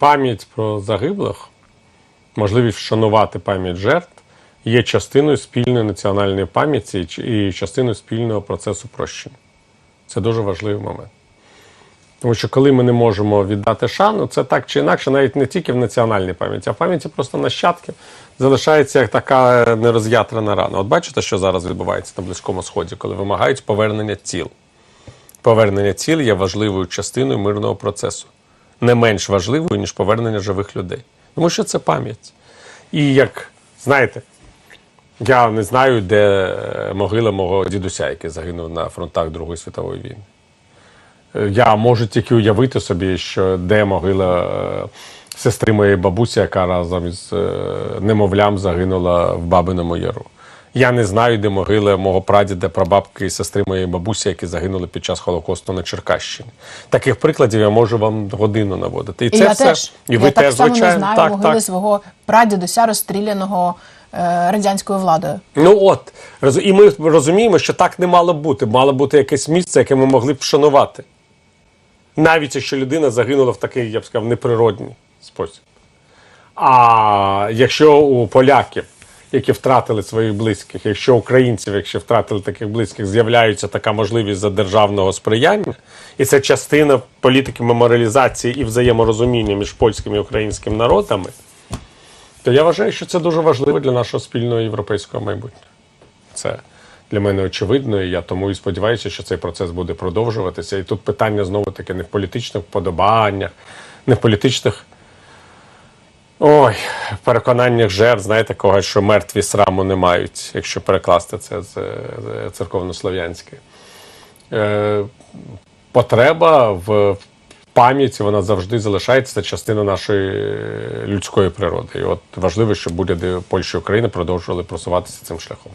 пам'ять про загиблих, можливість вшанувати пам'ять жертв є частиною спільної національної пам'яті і частиною спільного процесу прощення. Це дуже важливий момент. Тому що коли ми не можемо віддати шану, це так чи інакше, навіть не тільки в національній пам'яті, а в пам'яті просто нащадків залишається як така нероз'ятрена рана. От бачите, що зараз відбувається на Близькому Сході, коли вимагають повернення тіл. Повернення тіл є важливою частиною мирного процесу, не менш важливою, ніж повернення живих людей. Тому що це пам'ять. І як знаєте, я не знаю, де е, могила мого дідуся, який загинув на фронтах Другої світової війни. Е, Я можу тільки уявити собі, що де могила е, сестри моєї бабусі, яка разом із немовлям загинула в Бабиному Яру. Я не знаю, де могила мого прадіда, прабабки і сестри моєї бабусі, які загинули під час Холокосту на Черкащині. Таких прикладів я можу вам годину наводити. І, І це я все. теж. І ви я теж, так само звичайно. не знаю так, могили так. свого прадідуся, розстріляного е, радянською владою. Ну от і ми розуміємо, що так не мало бути. Мало бути якесь місце, яке ми могли б вшанувати. Навіть якщо людина загинула в такий, я б сказав, неприродний спосіб. А якщо у поляків, які втратили своїх близьких, якщо українців, якщо втратили таких близьких, з'являється така можливість за державного сприяння, і це частина політики меморіалізації і взаєморозуміння між польським і українським народами, то я вважаю, що це дуже важливо для нашого спільного європейського майбутнього. Це для мене очевидно, і я тому і сподіваюся, що цей процес буде продовжуватися. І тут питання знову таки не в політичних вподобаннях, не в політичних ой, переконаннях жертв, знаєте, когось, що мертві сраму не мають, якщо перекласти це з, з церковнослов'янської. Е, потреба в пам'яті вона завжди залишається це частина нашої людської природи. І от важливо, щоб уряди Польщі і України продовжували просуватися цим шляхом.